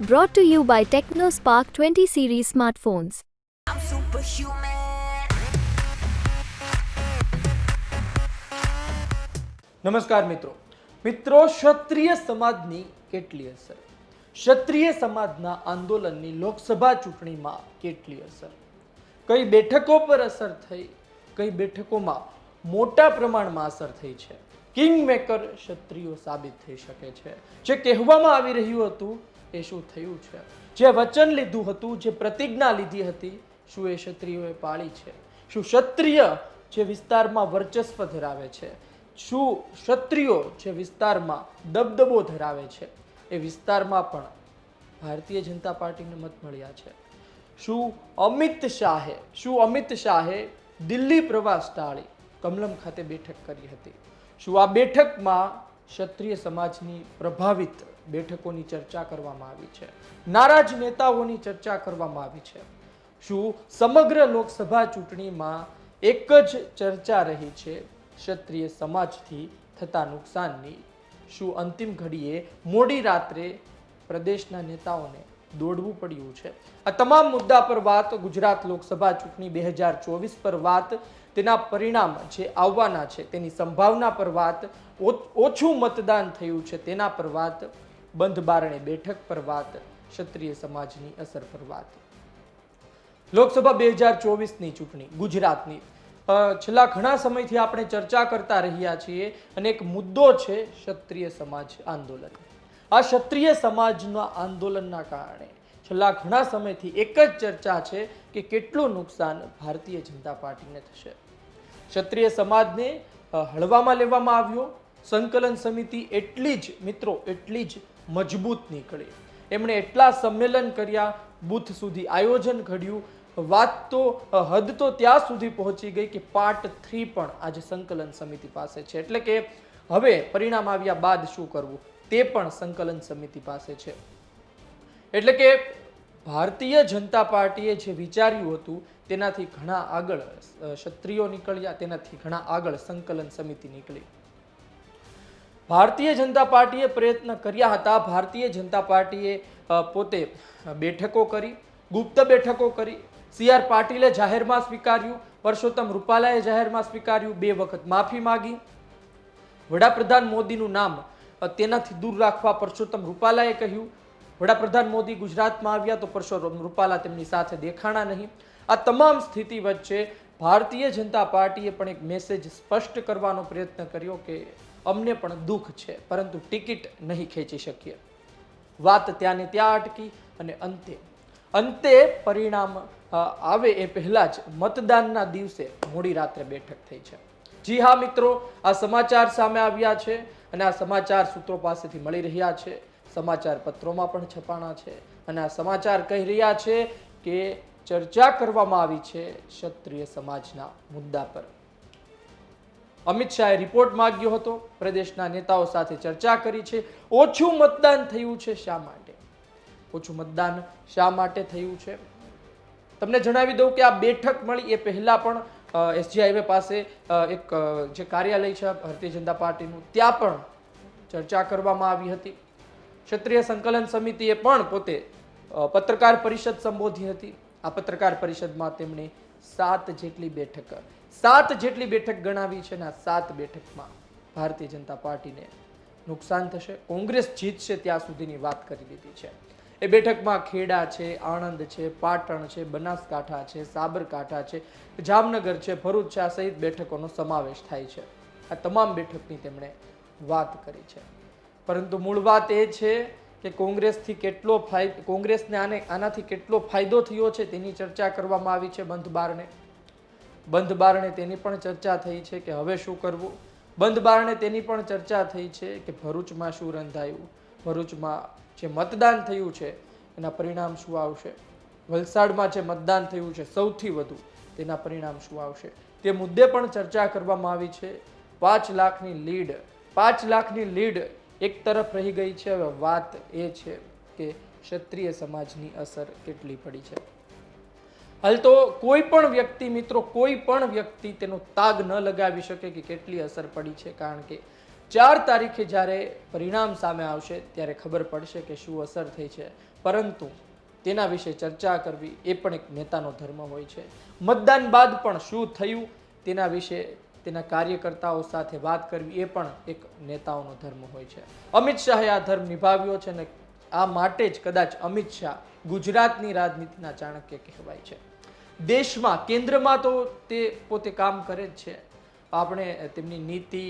Brought to you by TechnoSpark 20 series smartphones. I'm superhuman. નમસ્કાર મિત્રો. મિત્રો ક્ષત્રિય સમાજની કેટલી અસર? ક્ષત્રિય સમાજના આંદોલનની લોકસભા ચૂંટણીમાં કેટલી અસર? કઈ બેઠકો પર અસર થઈ કઈ બેઠકોમાં મોટા પ્રમાણમાં અસર થઈ છે? કિંગ મેકર ક્ષત્રિયો સાબિત થઈ શકે છે. જે કહેવામાં આવી રહ્યું હતું એ શું થયું છે? જે વચન લીધું હતું, જે પ્રતિજ્ઞા લીધી હતી, શું એ ક્ષત્રિયોએ પાળી છે? શું ક્ષત્રિય જે વિસ્તારમાં વર્ચસ્વ ધરાવે છે? શું ક્ષત્રિયો જે વિસ્તારમાં દબદબો ધરાવે છે? એ વિસ્તારમાં પણ ભારતીય જનતા પાર્ટીને મત મળ્યા છે. શું અમિત શાહે, શું અમિત શાહે દિલ્હી પ્રવાસ ટાળી, કમલમ ખાતે બેઠક કરી હતી? શું આ બેઠકમાં ક્ષત્રિય સમાજની પ્રભાવિત બેઠકોની ચર્ચા કરવામાં આવી છે. નારાજ નેતાઓની ચર્ચા કરવામાં આવી છે. શું સમગ્ર લોકસભા ચૂંટણીમાં એક જ ચર્ચા રહી છે? ક્ષત્રિય સમાજથી થતા નુકસાનની. શું અંતિમ ઘડીએ મોડી રાત્રે પ્રદેશના નેતાઓને દોડવું પડ્યું છે? આ તમામ મુદ્દા પર વાત ગુજરાત લોકસભા ચૂંટણી બે હજાર ચોવીસ પર વાત. તેના પરિણામ જે આવવાના છે તેની સંભાવના પર વાત. ઓછું મતદાન થયું છે તેના પર વાત. બંધ બારણે બેઠક પર વાત, ક્ષત્રિય સમાજની અસર પર વાત. લોકસભા બે હજાર ચોવીસની ચૂંટણી, ગુજરાતની. છેલ્લા ઘણા સમયથી આપણે ચર્ચા કરતા રહ્યા છીએ અને એક મુદ્દો છે ક્ષત્રિય સમાજ આંદોલન. આ ક્ષત્રિય સમાજના આંદોલનના કારણે છેલ્લા ઘણા સમયથી એક જ ચર્ચા છે કે કેટલું નુકસાન ભારતીય જનતા પાર્ટીને થશે. ક્ષત્રિય સમાજને હળવામાં લેવામાં આવ્યો. સંકલન સમિતિ એટલી જ, મિત્રો, એટલી જ મજબૂત નીકળી. એમણે એટલા સંમેલન કર્યા, બુથ સુધી આયોજન ઘડ્યું. વાત તો હદ તો ત્યાં સુધી પહોંચી ગઈ કે પાર્ટ થ્રી પણ આજે સંકલન સમિતિ પાસે છે. એટલે કે હવે પરિણામ આવ્યા બાદ શું કરવું? તે પણ સંકલન સમિતિ પાસે છે. એટલે કે ભારતીય જનતા પાર્ટીએ જે વિચાર્યું હતું, તેનાથી ઘણા આગળ ક્ષત્રિયો નીકળ્યા, તેનાથી ઘણા આગળ સંકલન સમિતિ નીકળી. ભારતીય જનતા પાર્ટીએ પ્રયત્ન કર્યા હતા. ભારતીય જનતા પાર્ટીએ પોતે બેઠકો કરી, ગુપ્ત બેઠકો કરી. સી આર પાટીલે જાહેરમાં સ્વીકાર્યું, પરસોત્તમ રૂપાલાએ જાહેરમાં સ્વીકાર્યું, બે વખત માફી માગી. વડાપ્રધાન મોદીનું નામ તેનાથી દૂર રાખવા પરસોત્તમ રૂપાલાએ કહ્યું. વડાપ્રધાન મોદી ગુજરાતમાં આવ્યા તો પરસોત્તમ રૂપાલા તેમની સાથે દેખાણા નહીં. આ તમામ સ્થિતિ વચ્ચે ભારતીય જનતા પાર્ટીએ પણ એક મેસેજ સ્પષ્ટ કરવાનો પ્રયત્ન કર્યો કે અમને પણ દુઃખ છે, પરંતુ ટિકિટ નહીં ખેંચી શકીએ. વાત ત્યાંને ત્યાં અટકી અને અંતે. અંતે પરિણામ આવે એ પહેલાં જ મતદાનના દિવસે મોડી રાત્રે બેઠક થઈ છે. જી હા, મિત્રો, આ સમાચાર સામે આવ્યા છે અને આ સમાચાર સૂત્રો પાસેથી મળી રહ્યા છે. સમાચાર પત્રોમાં પણ છપાણા છે અને આ સમાચાર કહી રહ્યા છે કે ચર્ચા કરવામાં આવી છે ક્ષત્રિય સમાજના મુદ્દા પર. અમિત શાહે રિપોર્ટ માંગ્યો હતો. પ્રદેશના નેતાઓ સાથે ચર્ચા કરી છે. ઓછું મતદાન થયું છે શા માટે? ઓછું મતદાન શા માટે થયું છે? તમને જણાવી દઉં કે આ બેઠક મળી એ પહેલાં પણ એસજી હાઈવે પાસે એક જે કાર્યાલય છે, ભારતીય જનતા પાર્ટીનું, ત્યાં પણ ચર્ચા કરવામાં આવી હતી. ક્ષત્રિય સંકલન સમિતિએ પણ પોતે પત્રકાર પરિષદ સંબોધી હતી. આ પત્રકાર પરિષદમાં તેમણે સાત જેટલી બેઠક સાત જેટલી બેઠક ગણાવી છે ને આ સાત બેઠકમાં ભારતીય જનતા પાર્ટીને નુકસાન થશે. કોંગ્રેસ જીતશે ત્યાં સુધીની વાત કરી દીધી છે. એ બેઠકમાં ખેડા છે, આણંદ છે, પાટણ છે, બનાસકાંઠા છે, સાબરકાંઠા છે, જામનગર છે, ભરૂચ છે, આ સહિત બેઠકોનો સમાવેશ થાય છે. આ તમામ બેઠકની તેમણે વાત કરી છે. પરંતુ મૂળ વાત એ છે કે કોંગ્રેસથી કેટલો ફાયદો કોંગ્રેસને આને, આનાથી કેટલો ફાયદો થયો છે તેની ચર્ચા કરવામાં આવી છે બંધ બારણે બંધ બારણે તેની પણ ચર્ચા થઈ છે કે હવે શું કરવું? બંધ બારણે તેની પણ ચર્ચા થઈ છે કે ભરૂચમાં શું રંધાયું? ભરૂચમાં જે મતદાન થયું છે, એના પરિણામ શું આવશે? વલસાડમાં જે મતદાન થયું છે સૌથી વધુ, તેના પરિણામ શું આવશે? તે મુદ્દે પણ ચર્ચા કરવામાં આવી છે. પાંચ લાખની લીડ, પાંચ લાખની લીડ એક તરફ રહી ગઈ છે. હવે વાત એ છે કે ક્ષત્રિય સમાજની અસર કેટલી પડી છે? હાલ તો કોઈ પણ વ્યક્તિ, મિત્રો, કોઈ પણ વ્યક્તિ તેનો તાગ ન લગાવી શકે કે કેટલી અસર પડી છે. કારણ કે ચાર તારીખે જ્યારે પરિણામ સામે આવશે, ત્યારે ખબર પડશે કે શું અસર થઈ છે. પરંતુ તેના વિશે ચર્ચા કરવી એ પણ એક નેતાનો ધર્મ હોય છે. મતદાન બાદ પણ શું થયું, તેના વિશે તેના કાર્યકર્તાઓ સાથે વાત કરવી એ પણ એક નેતાઓનો ધર્મ હોય છે. અમિત શાહે આ ધર્મ નિભાવ્યો છે ને આ માટે જ કદાચ અમિત શાહ ગુજરાતની રાજનીતિના ચાણક્ય કહેવાય છે. દેશમાં, કેન્દ્રમાં તો તે પોતે કામ કરે જ છે. આપણે તેમની નીતિ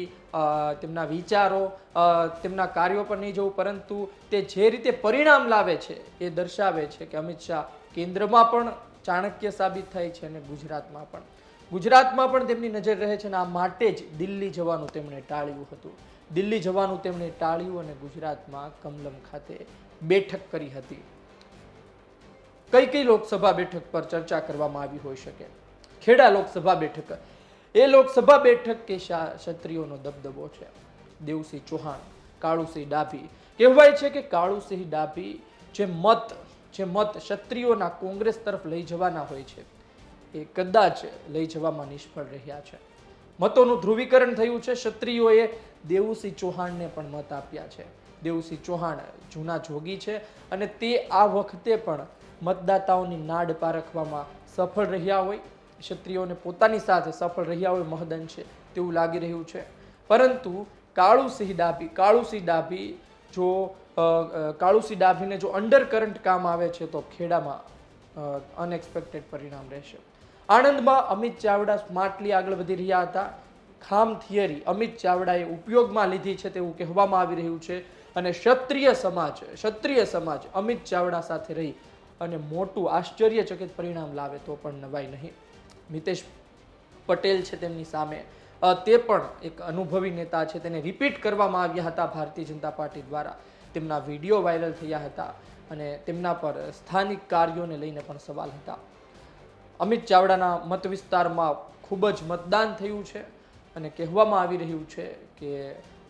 તેમના વિચારો તેમના કાર્યો પર નહીં જવું, પરંતુ તે જે રીતે પરિણામ લાવે છે એ દર્શાવે છે કે અમિત શાહ કેન્દ્રમાં પણ ચાણક્ય સાબિત થાય છે અને ગુજરાતમાં પણ. ગુજરાતમાં પણ તેમની નજર રહે છે અને આ માટે જ દિલ્હી જવાનું તેમણે ટાળ્યું હતું. દિલ્હી જવાનું તેમણે ટાળ્યું અને ગુજરાતમાં કમલમ ખાતે બેઠક કરી હતી. કઈ કઈ લોકસભા બેઠક પર ચર્ચા કરવામાં આવી હોઈ શકે? ખેડા લોકસભા બેઠક. એ લોકસભા બેઠક કે ક્ષત્રિયોનો દબદબો છે? દેવસિંહ ચૌહાણ, કાળુસિંહ ડાભી. કહેવાય છે કે કાળુસિંહ ડાભી જે મત જે મત ક્ષત્રિયોના કોંગ્રેસ તરફ લઈ જવાના હોય છે, એ કદાચ લઈ જવામાં નિષ્ફળ રહ્યા છે. મતોનું ધ્રુવીકરણ થયું છે. ક્ષત્રિયોએ દેવુસિંહ ચૌહાણને પણ મત આપ્યા છે. દેવુસિંહ ચૌહાણ જૂના જોગી છે અને તે આ વખતે પણ મતદાતાઓની નાડ પારખવામાં સફળ રહ્યા હોય, ક્ષત્રિયોને પોતાની સાથે સફળ રહ્યા હોય મહદન છે તેવું લાગી રહ્યું છે. પરંતુ કાળુસિંહ ડાભી કાળુસિંહ ડાભી જો કાળુસિંહ ડાભીને જો અંડર કરંટ કામ આવે છે તો ખેડામાં અનએક્સપેક્ટેડ પરિણામ રહેશે. આણંદમાં અમિત ચાવડા સ્માર્ટલી આગળ વધી રહ્યા હતા. ખામ થિયરી અમિત ચાવડાએ ઉપયોગમાં લીધી છે તેવું કહેવામાં આવી રહ્યું છે. અને ક્ષત્રિય સમાજ ક્ષત્રિય સમાજ અમિત ચાવડા સાથે રહી અને મોટું આશ્ચર્યચકિત પરિણામ લાવે તો પણ નવાઈ નહીં. મિતેશ પટેલ છે તેમની સામે. તે પણ એક અનુભવી નેતા છે. તેને રિપીટ કરવામાં આવ્યા હતા ભારતીય જનતા પાર્ટી દ્વારા. તેમના વીડિયો વાયરલ થયા હતા અને તેમના પર સ્થાનિક કાર્યોને લઈને પણ સવાલ હતા. અમિત ચાવડાના મત વિસ્તારમાં ખૂબ જ મતદાન થયું છે અને કહેવામાં આવી રહ્યું છે કે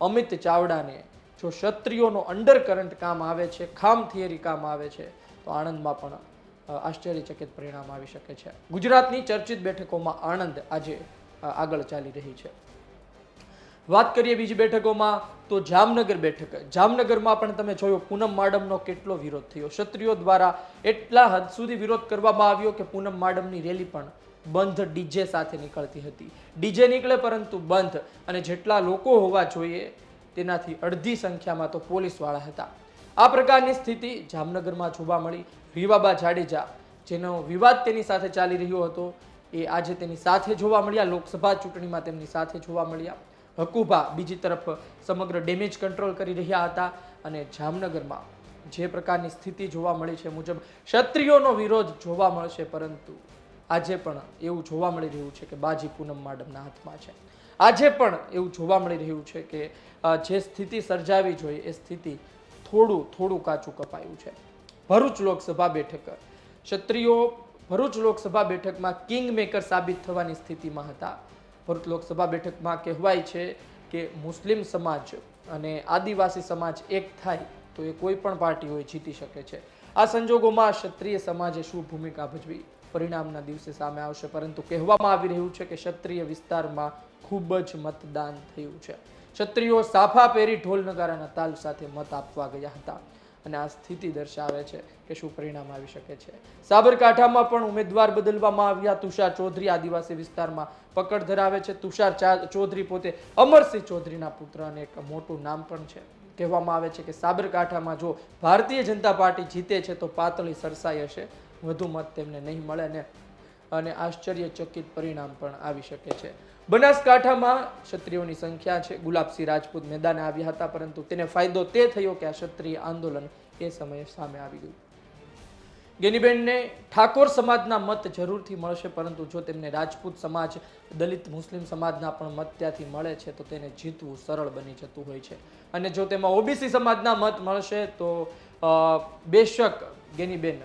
અમિત ચાવડાને જો ક્ષત્રિયોનો અંડર કરંટ કામ આવે છે, ખામ થિયરી કામ આવે છે તો આણંદમાં પણ આશ્ચર્યચકિત પરિણામ આવી શકે છે. ગુજરાતની ચર્ચિત બેઠકોમાં આણંદ આજે આગળ ચાલી રહી છે. વાત કરીએ બીજી બેઠકોમાં, તો જામનગર બેઠક. જામનગરમાં પણ તમે જોયો, પૂનમ માડમનો કેટલો વિરોધ થયો? ક્ષત્રિયો દ્વારા એટલા હદ સુધી વિરોધ કરવામાં આવ્યો કે પૂનમ માડમની રેલી પણ બંધ ડીજે સાથે નીકળતી હતી. ડીજે નીકળે પરંતુ બંધ. અને જેટલા લોકો હોવા જોઈએ, તેનાથી અડધી સંખ્યામાં તો પોલીસવાળા હતા. આ પ્રકારની સ્થિતિ જામનગરમાં જોવા મળી. રીવાબા જાડેજા, જેનો વિવાદ તેની સાથે ચાલી રહ્યો હતો, એ આજે તેની સાથે જોવા મળ્યા. લોકસભા ચૂંટણીમાં તેમની સાથે જોવા મળ્યા. હકુભા બીજી તરફ સમગ્ર ડેમેજ કંટ્રોલ કરી રહ્યા હતા અને જામનગરમાં જે પ્રકારની સ્થિતિ જોવા મળી છે મુજબ ક્ષત્રિયોનો વિરોધ જોવા મળશે, પરંતુ આજે પણ એવું જોવા મળી રહ્યું છે કે બાજી પૂનમ માડમના હાથમાં છે. આજે પણ એવું જોવા મળી રહ્યું છે કે જે સ્થિતિ સર્જાવી જોઈએ એ સ્થિતિ થોડું થોડું કાચું કપાયું છે. ભરૂચ લોકસભા બેઠક. ક્ષત્રિયો ભરૂચ લોકસભા બેઠકમાં કિંગ મેકર સાબિત થવાની સ્થિતિમાં હતા. ભરૂચ લોકસભા બેઠકમાં કહેવાય છે કે મુસ્લિમ સમાજ અને આદિવાસી સમાજ એક થાય તો એ કોઈ પણ પાર્ટી હોય જીતી શકે છે. આ સંજોગોમાં ક્ષત્રિય સમાજે શું ભૂમિકા ભજવી? પરિણામના દિવસે સામે આવશે, પરંતુ કહેવામાં આવી રહ્યું છે કે ક્ષત્રિય વિસ્તારમાં ખૂબ જ મતદાન થયું છે. ક્ષત્રિયો સાફા પહેરી ઢોલ નગારાના તાલ સાથે મત આપવા ગયા હતા. અને આ સ્થિતિ દર્શાવે છે કે શું પરિણામ આવી શકે છે. સાબરકાંઠામાં પણ ઉમેદવાર બદલવામાં આવ્યા. તુષાર ચૌધરી આદિવાસી વિસ્તારમાં પકડ ધરાવે છે. તુષાર ચૌધરી પોતે અમરસિંહ ચૌધરીના પુત્ર અને એક મોટું નામ પણ છે. કહેવામાં આવે છે કે સાબરકાંઠામાં જો ભારતીય જનતા પાર્ટી જીતે છે તો પાતળી સરસાઈ હશે. વધુ મત તેમને નહીં મળે ને, અને આશ્ચર્યચકિત પરિણામ પણ આવી શકે છે. બનાસકાંઠામાં ક્ષત્રિયોની સંખ્યા છે. ગુલાબસિંહ રાજપૂત મેદાને આવ્યા હતા, પરંતુ તેને ફાયદો તે થયો કે આ ક્ષત્રિય આંદોલન એ સમયે સામે આવી ગયું. ગેનીબેનને ઠાકોર સમાજના મત જરૂરથી મળશે, પરંતુ જો તેમને રાજપૂત સમાજ, દલિત મુસ્લિમ સમાજના પણ મત ત્યાંથી મળે છે, તો તેને જીતવું સરળ બની જતું હોય છે. અને જો તેમાં ઓબીસી સમાજના મત મળશે, તો બેશક ગેનીબેન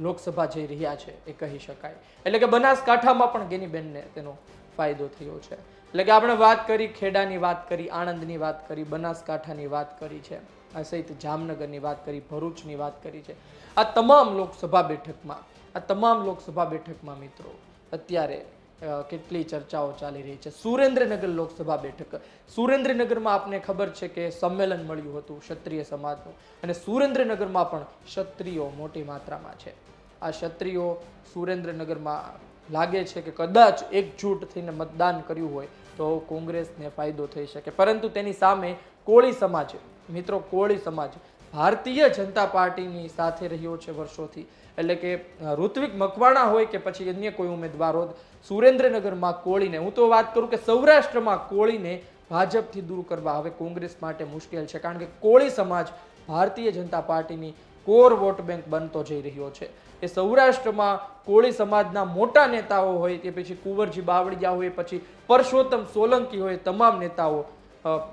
લોકસભા જઈ રહ્યા છે, એ કહી શકાય. એટલે કે બનાસકાંઠામાં પણ ગેનીબેનને તેનો ફાયદો થયો છે. એટલે કે આપણે વાત કરી, ખેડાની વાત કરી, આણંદની વાત કરી, બનાસકાંઠાની વાત કરી છે. આ સહિત જામનગરની વાત કરી, ભરૂચની વાત કરી છે. આ તમામ લોકસભા બેઠકમાં, આ તમામ લોકસભા બેઠકમાં મિત્રો, અત્યારે કેટલી ચર્ચાઓ ચાલી રહી છે. સુરેન્દ્રનગર લોકસભા બેઠક, સુરેન્દ્રનગરમાં આપને ખબર છે કે સંમેલન મળ્યું હતું ક્ષત્રિય સમાજનું અને સુરેન્દ્રનગરમાં પણ ક્ષત્રિયો મોટી માત્રામાં છે. આ ક્ષત્રિયો સુરેન્દ્રનગરમાં લાગે છે કે કદાચ એકજૂટ થઈને મતદાન કર્યું હોય તો કોંગ્રેસને ફાયદો થઈ શકે. પરંતુ તેની સામે કોળી સમાજ, મિત્રો કોળી સમાજ, ભારતીય જનતા પાર્ટીની સાથે રહ્યો છે વર્ષોથી. એટલે કે ઋત્વિક મકવાણા હોય કે પછી અન્ય કોઈ ઉમેદવારો સુરેન્દ્રનગરમાં કોળીને, હું તો વાત કરું કે સૌરાષ્ટ્રમાં કોળીને ભાજપથી દૂર કરવા હવે કોંગ્રેસ માટે મુશ્કેલ છે. કારણ કે કોળી સમાજ ભારતીય જનતા પાર્ટીની કોર વોટ બેંક બનતો જઈ રહ્યો છે. એ સૌરાષ્ટ્રમાં કોળી સમાજના મોટા નેતાઓ હોય કે પછી કુંવરજી બાવળિયા હોય, પછી પરસોત્તમ સોલંકી હોય, તમામ નેતાઓ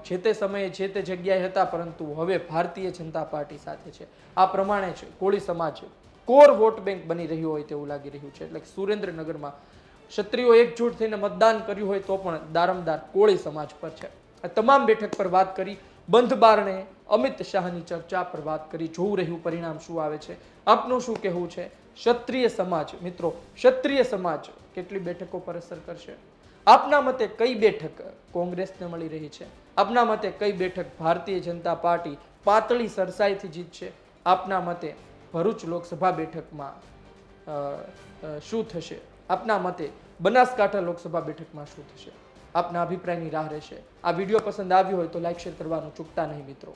જે તે સમયે જે તે જગ્યાએ હતા, પરંતુ હવે ભારતીય જનતા પાર્ટી સાથે છે. આ પ્રમાણે જ કોળી સમાજ કોર વોટ બેંક બની રહ્યો હોય તેવું લાગી રહ્યું છે. એટલે સુરેન્દ્રનગરમાં ક્ષત્રિયો એકજૂટ થઈને મતદાન કર્યું હોય તો પણ દારમદાર કોળી સમાજ પર છે. આ તમામ બેઠક પર વાત કરી બંધ બારણે અમિત શાહની ચર્ચા પર વાત કરી જોવું રહ્યું પરિણામ શું આવે છે. આપનું શું કહેવું છે? ક્ષત્રિય સમાજ, મિત્રો, ક્ષત્રિય સમાજ કેટલી બેઠકો પર અસર કરશે? આપના મતે કઈ બેઠક કોંગ્રેસને મળી રહી છે? આપના મતે કઈ બેઠક ભારતીય જનતા પાર્ટી પાતળી સરસાઈથી જીતશે? આપના મતે ભરૂચ લોકસભા બેઠકમાં શું થશે? આપના મતે બનાસકાંઠા લોકસભા બેઠકમાં શું થશે? આપના અભિપ્રાયની રાહ રહેશે. આ વીડિયો પસંદ આવ્યો હોય તો લાઈક, શેર કરવાનું ચૂકતા નહીં, મિત્રો.